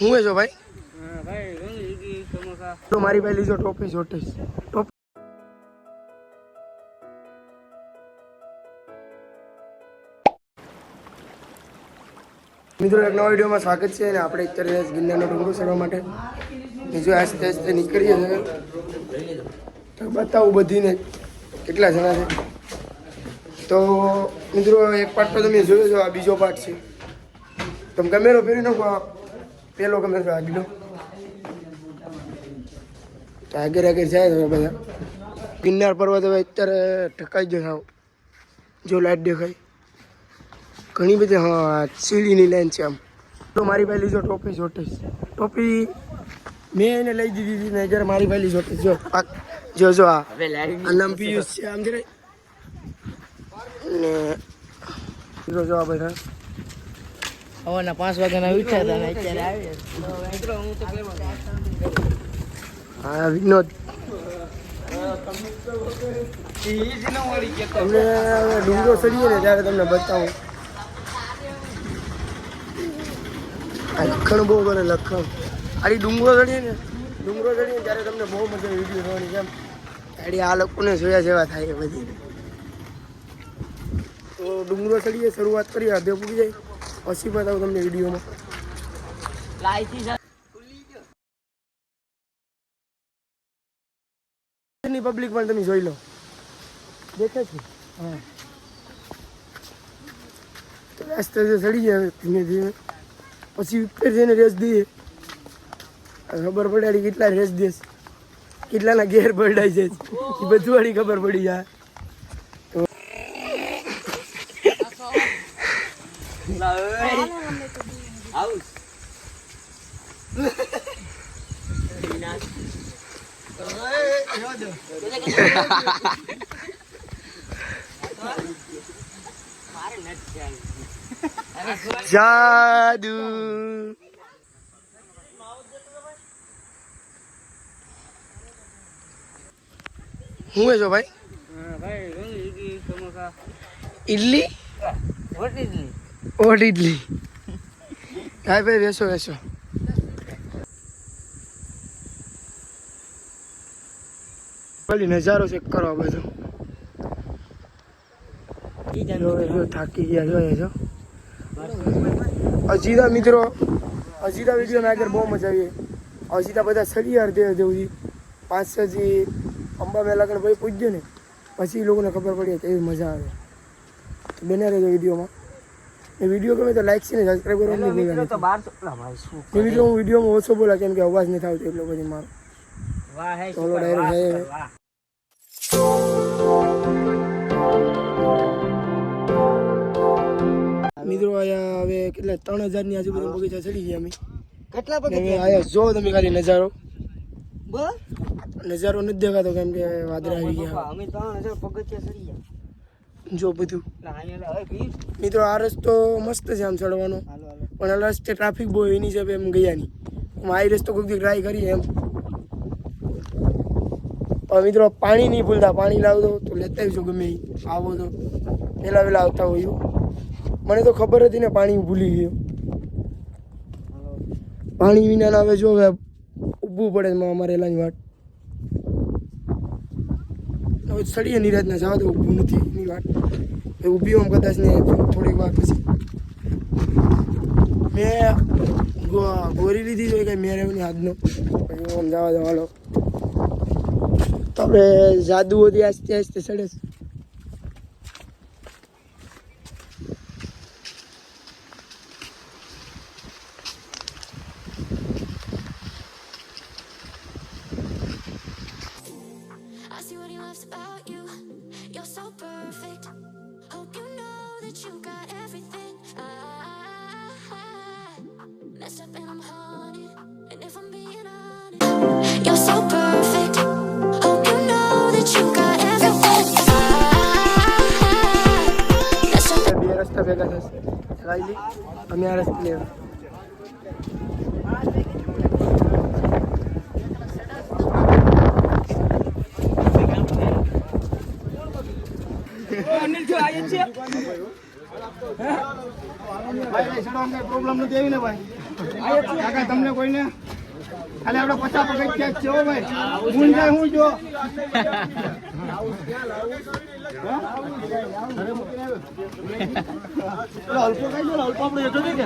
હું એ છો ભાઈ? ભાઈ તો મારી પાસે લીધો ટોપી જોટીશ ટોપ મિત્રો એક નવા વિડીયોમાં સ્વાગત છે અને આપણે અત્યારે ગિરનારનો ડુંગરો ચડવા માટે. બીજું આસ્તે આસ્તે નીકળીએ છીએ તો બતાવું બધીને કેટલા જણા છે. તો મિત્રો એક પાર્ટ તો તમે જોયો છો આ બીજો પાર્ટ છે. તમે કેમેરો ફેરી નાખો આ ગમે તો આગલો? તો આગળ આગળ જાય તમે બધા. ગિરનાર પર્વત હવે અત્યારે ગયો સાવ જો લાઈટ દેખાય. ઘણી બધી હા સીડીની લાઈન છે આમ. તો મારી પહેલી જો ટોપી જોટીશ ટોપી મેં એને લઈ દીધી હતી ને અત્યારે મારી પહેલી જોટીશ જો પાક જો જો આ. આ યુઝ છે આમ જરાય. ને જો જો આ બધા. હવાના પાંચ વાગ્યાના ઉઠ્યા હતા હું, વિનોદ. તમને ડુંગરો ચડીએ ને ત્યારે તમને બતાવું. લખણ બહુ બને લખણ. આડી ડુંગરો ચડીએ ને, ડુંગરો ચડીએ ત્યારે તમને બહુ મજા વીડિયો જોવાની કેમ? આડી આ લોકોને જોયા જેવા થાય બધી. તો ડુંગરો ચડીએ શરૂઆત કરીએ અધે પૂરી જાય. પછી બતાવું તમને વિડીયોમાં. ની પબ્લિક પણ તમે જોઈ લો. દેખે છે? હા. તો રસ્તે જે ચડી જાય ધીમે ધીમે. પછી ઉપર જઈને રેસ દઈએ. ખબર પડે કેટલા રેસ દેશ. કેટલાના ઘેર બરડાઈ જાય એ બધું વાળી ખબર પડી જાય. જાદુ હું છો ભાઈ ઇડલી ભાઈ સમોસા ઇડલી ઓટ ઇડલી હા ભાઈ, બેસો બેસો. પેલી નજારો ચેક કરો બધો થાકી ગયા, જો, એ જો. અજીતા મિત્રો, અજીતા વીડિયો આગળ બહુ મજા આવી. અજીતા બધા સડી અડધે અડધે સુધી પાંચ છ. અંબા મેલા કણ ભાઈ પૂછજો ને, પછી લોકોને ખબર પડી એવી મજા આવે. બને રહેજો વિડીયોમાં. એ વીડિયો ગમે તો લાઈક છે ને સબસ્ક્રાઈબ કરવાનું નહીં. ભૂલવાનું તો બાર ભાઈ શું એ વીડિયો હું વિડીયોમાં ઓછો બોલા કેમ કે અવાજ નથી આવતો એટલો પછી મારો. વાહ હે તો ડાયરેક્ટ હે મિત્રો આયા હવે કેટલા? ત્રણ હજારની આજુબાજુ બગીચા ચડી ગયા અમે. કેટલા ને હવે આયા જો તમે ખાલી નજારો. બસ. નજારો નથી દેખાતો કેમ કે વાદળા આવી ગયા. અમે ત્રણ હજાર પગથિયા ચડી ગયા. જો બધું. મિત્રો આ રસ્તો મસ્ત છે આમ ચડવાનો. પણ આ રસ્તે ટ્રાફિક બહુ એની છે એમ ગયા નહીં આ રસ્તો કોઈક દી ટ્રાય કરીએ એમ. મિત્રો પાણી નહીં ભૂલતા. પાણી લાવતો તો લેતા આવીશું ગમે. આવો તો. પહેલા વહેલા આવતા હોય મને તો ખબર હતી ને પાણી ભૂલી ગયો. પાણી વિના ના આવે જો ઊભું પડે અમારે એલાની વાટ હવે ચડીએ નિરાજના જવા તો ઊભું નથી, એની વાત. એ ઊભી આમ કદાચ ને થોડીક વાર પછી. મેં ગોરી લીધી જોઈ કઈ મેં પછી આમ જવા દો હાલો. તો જાદુ હતી આસ્તે આસ્તે ચડે છે. Messed up and I'm haunted. And if I'm being honest, you're so perfect. Hope you know that you got everything. I, messed up. બે રસ્તા ભેગા થશે લાઈલી અમે આ રસ્તે લેવા પ્રોબ્લેમ નથી આવી ને ભાઈ કાકા તમને કોઈને ખાલી આપણે પચાસ પગથિયા જ છે હો ભાઈ હું જાય હું જો અલ્પો કઈ દો અલ્પો આપણે જતો કે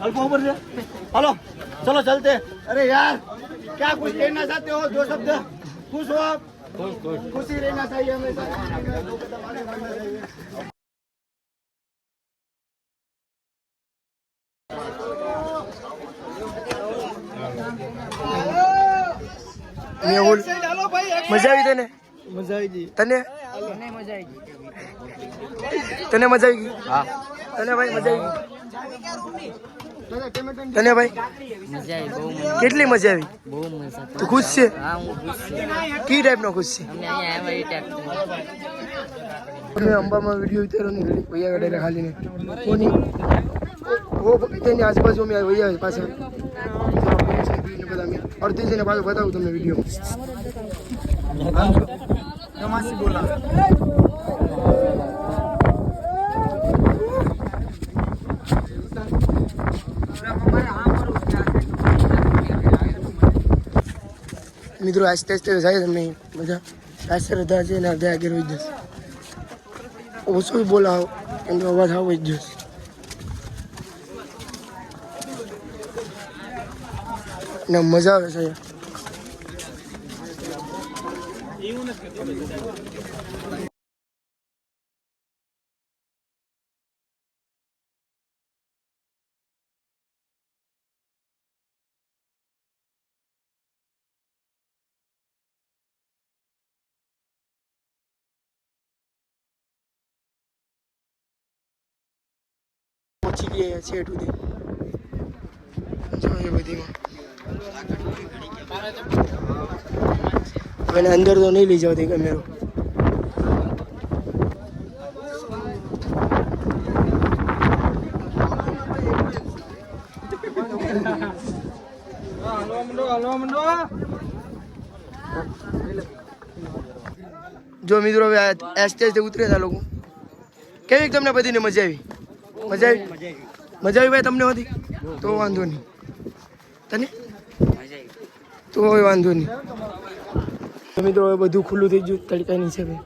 અલ્પો ઉપર છે હાલો ચલો ચલતે अरे यार क्या कुछ कहना चाहते हो दो शब्द खुश हो आप खुशी रहना चाहिए हमेशा મેહુલ મજા આવી તને? મજા આવી ગઈ. તને? મજા તને મજા આવી ગઈ? હા. તને ભાઈ મજા આવી ગઈ? તને ભાઈ? મજા આવી બહુ મજા કેટલી મજા આવી? તું ખુશ છે? કઈ ટાઈપ નો કી ટાઈપનો ખુશ છે? અમે અંબામાં વીડિયો ઉતારો ને ઘડી ભૈયા ખાલી ખાલીને. કોની? ઓ તેની આજુબાજુ અમે ભૈયા પાછા. ને બધા અમે ને પાછું બતાવું તમને વીડિયો. મિત્રો આસ્તે આસ્તે જાય તમને બધા આસ્તે શ્રદ્ધા છે ને અડધા આગળ વહી જશે. ઓછું બોલાવો એમનો અવાજ આવો જ જશે. ને મજા આવે છે અહીંયા. પહોંચી ગયા છે સુધી જોઈએ બધીમાં એને અંદર તો નહીં લઈ જાવ તે કેમેરો જો મિત્રો હવે આસ્તે ઉતરે છે લોકો. કેવી તમને બધીને મજા આવી? મજા આવી. મજા આવી ભાઈ તમને હતી? તો વાંધો નહીં. તને? તો હવે વાંધો નહીં. મિત્રો, હવે બધું ખુલ્લું થઈ ગયું તડકા નીચે ભાઈ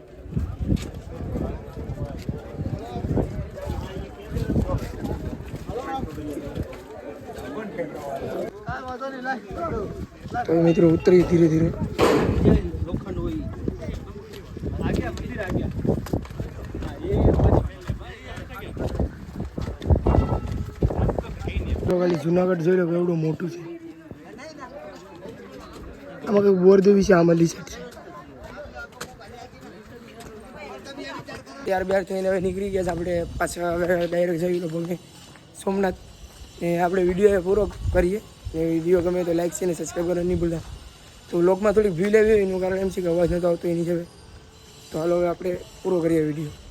મિત્રો ઉતરી ધીરે ધીરે. જુનાગઢ જોઈ લો એવડું મોટું છે. આમાં કંઈક વિશે આમલી સાઈડ છે ત્યાર બ્યાર થઈને હવે નીકળી ગયા છે આપણે પાછા હવે ડાયરેક્ટ જઈ લગભગ સોમનાથ. ને આપણે વીડિયો પૂરો કરીએ. ને વીડિયો ગમે તો લાઈક છે ને સબસ્ક્રાઈબ કરવાનું નહીં ભૂલતા. તો લોકમાં થોડીક વ્યૂ લેવી હોય એનું કારણ એમ છે કે અવાજ નહોતો આવતો એની જવે તો હાલો હવે આપણે પૂરો કરીએ વીડિયો